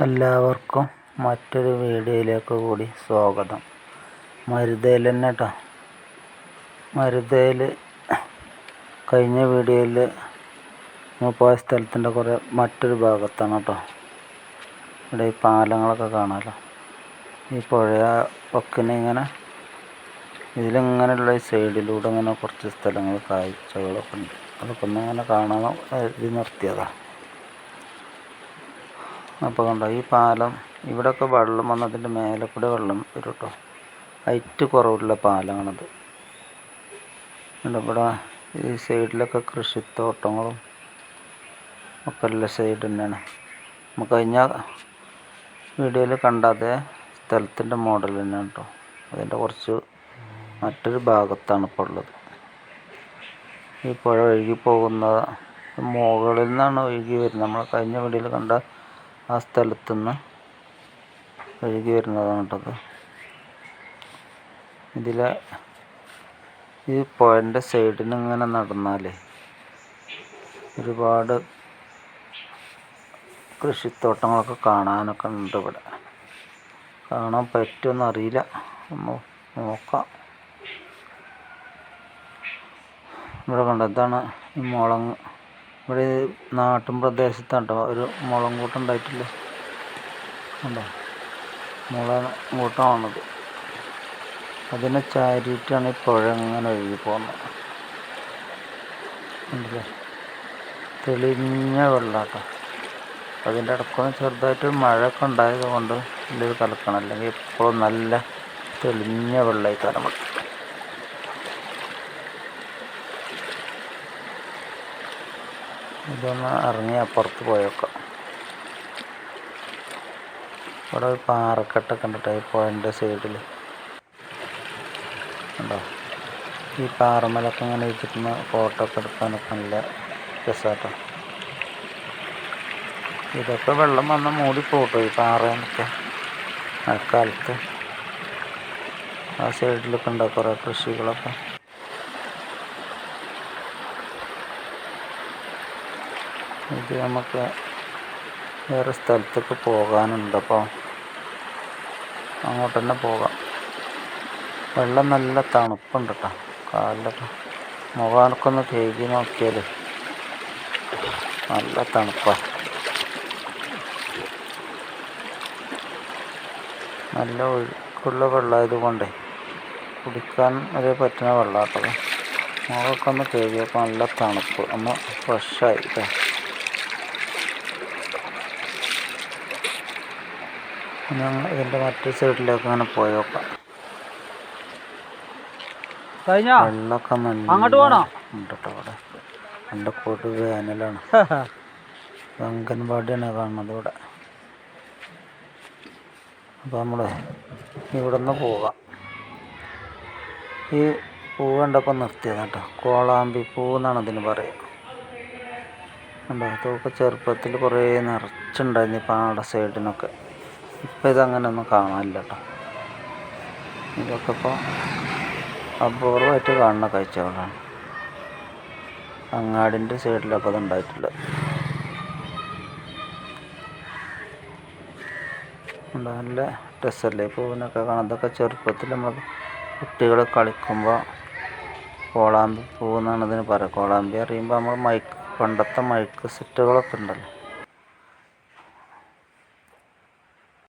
എല്ലാവർക്കും മറ്റൊരു വീഡിയോയിലേക്ക് കൂടി സ്വാഗതം. മരുതയിൽ തന്നെ കേട്ടോ മരുതയിൽ കഴിഞ്ഞ വീഡിയോയിൽ നമ്മൾ പോയ സ്ഥലത്തിന്റെ കുറേ മറ്റൊരു ഭാഗത്താണ് കേട്ടോ ഇവിടെ ഈ പാലങ്ങളൊക്കെ കാണാമല്ലോ ഈ പുഴ ഒക്കെ ഇങ്ങനെ ഇതിലിങ്ങനെയുള്ള സൈഡിലൂടെ ഇങ്ങനെ കുറച്ച് സ്ഥലങ്ങൾ കാഴ്ചകളൊക്കെ ഉണ്ട്. അതൊക്കെ ഒന്ന് ഇങ്ങനെ കാണാൻ നിർത്തിയതാണ് അപ്പോൾ കണ്ടോ ഈ പാലം ഇവിടെയൊക്കെ വെള്ളം വന്നതിന്റെ മേലെ കൂടെ വെള്ളം വരും കേട്ടോ ഹൈറ്റ് കുറവുള്ള പാലമാണത് ഇവിടെ ഈ സൈഡിലൊക്കെ കൃഷിത്തോട്ടങ്ങളും ഒക്കെ ഉള്ള സൈഡ് തന്നെയാണ്. നമുക്ക് കഴിഞ്ഞ വീഡിയോയിൽ കണ്ട അതേ സ്ഥലത്തിന്റെ മോഡൽ തന്നെയാണ് കേട്ടോ. അതിന്റെ കുറച്ച് മറ്റൊരു ഭാഗത്താണ് ഇപ്പോൾ ഉള്ളത്. ഈ പുഴ ഒഴുകി പോകുന്ന മുകളിൽ നിന്നാണ് ഒഴുകി വരുന്നത്. നമ്മൾ കഴിഞ്ഞ വീഡിയോയിൽ കണ്ട ആ സ്ഥലത്തു നിന്ന് ഒഴുകി വരുന്നതാണ് കേട്ടത് ഇതിലെ ഈ പുഴന്റെ സൈഡിൽ ഇങ്ങനെ നടന്നാലേ ഒരുപാട് കൃഷിത്തോട്ടങ്ങളൊക്കെ കാണാനൊക്കെ ഉണ്ട് ഇവിടെ. കാണാൻ പറ്റുമെന്ന് അറിയില്ല. നോക്കാം. ഇവിടെ കണ്ടെത്താണ് ഈ മുളങ്ങ് ഇവിടെ നാട്ടും പ്രദേശത്താണ് കേട്ടോ ഒരു മുളം കൂട്ടം ഉണ്ടായിട്ടില്ല? കണ്ടോ മുള കൂട്ടമാണത് അതിനെ ചാരിയിട്ടാണ് ഈ പുഴ ഇങ്ങനെ ഒഴുകി പോകുന്നത്. തെളിഞ്ഞ വെള്ളാട്ടോ. അതിന്റെ ഇടക്കൊന്ന് ചെറുതായിട്ട് മഴയൊക്കെ ഉണ്ടായത് കൊണ്ട് ഇതിൽ കലക്കണം. അല്ലെങ്കിൽ എപ്പോഴും നല്ല തെളിഞ്ഞ വെള്ളമായി കാരണം ഇതൊന്ന് ഇറങ്ങി അപ്പുറത്ത് പോയേക്കാം ഇവിടെ ഒരു പാറക്കെട്ടൊക്കെ ഉണ്ട് ഈ പോയിന്റെ സൈഡിൽ ഉണ്ടോ ഈ പാറമലൊക്കെ ഇങ്ങനെ വെച്ചിട്ട് ഫോട്ടോ ഒക്കെ എടുക്കാനൊക്കെ നല്ല രസമാട്ടോ ഇതൊക്കെ വെള്ളം വന്ന് മൂടി പോട്ടോ ഈ പാറയൊക്കെ. മഴക്കാലത്ത്. ആ സൈഡിലൊക്കെ ഉണ്ടാവും കുറേ കൃഷികളൊക്കെ. ഇത് നമുക്ക് വേറെ സ്ഥലത്തൊക്കെ പോകാനുണ്ട് അപ്പോൾ അങ്ങോട്ട് തന്നെ പോകാം. വെള്ളം നല്ല തണുപ്പുണ്ട് കേട്ടോ കാലിലൊക്കെ മുഖാനൊക്കെ ഒന്ന് കഴുകി നോക്കിയാൽ നല്ല തണുപ്പാണ് നല്ല ഒഴുക്കുള്ള വെള്ളമായത് കൊണ്ടേ കുടിക്കാൻ ഒരു പറ്റുന്ന വെള്ളം കേട്ടോ മുഖമൊക്കെ ഒന്ന് കഴുകിയപ്പോൾ നല്ല തണുപ്പ്. ഒന്ന് ഫ്രഷായി കേട്ടോ ഞങ്ങൾ ഇതിന്റെ മറ്റേ സൈഡിലേക്ക് അങ്ങനെ പോയി നോക്കാം വെള്ളമൊക്കെ അങ്ങോട്ട് പോണോ? ഉണ്ട് കേട്ടോ അവിടെ. നല്ല കൊടു വേനലാണ്. അംഗൻവാടിയാണ് കാണുന്നത് ഇവിടെ. അപ്പോൾ നമ്മൾ ഇവിടെ നിന്ന് പോകാം ഈ പൂവ് കണ്ടപ്പോൾ നിർത്തിയതാണ് കേട്ടോ. കോളാമ്പി പൂവ് എന്നാണ് ഇതിന് പറയുക. കണ്ടോ? അതൊക്കെ ചെറുപ്പത്തിൽ കുറേ നിറച്ചുണ്ടായിരുന്നു ഇപ്പം പാട സൈഡിനൊക്കെ ഇപ്പം ഇതങ്ങനെ ഒന്നും കാണാനില്ല കേട്ടോ ഇതൊക്കെ ഇപ്പോൾ അപൂർവമായിട്ട് കാണുന്ന കാഴ്ചകളാണ്. അങ്ങാടിന്റെ സൈഡിലൊക്കെ അത് ഉണ്ടായിട്ടുള്ളത് ഉണ്ട്, നല്ല രസമല്ലേ പൂവിനൊക്കെ കാണാം. ഇതൊക്കെ ചെറുപ്പത്തിൽ നമ്മൾ കുട്ടികൾ കളിക്കുമ്പോൾ കോളാമ്പി പൂവെന്നാണ് ഇതിന് പറയുക കോളാമ്പി അറിയുമ്പോൾ നമ്മൾ മൈക്ക് പണ്ടത്തെ മൈക്ക് സെറ്റുകളൊക്കെ ഉണ്ടല്ലോ.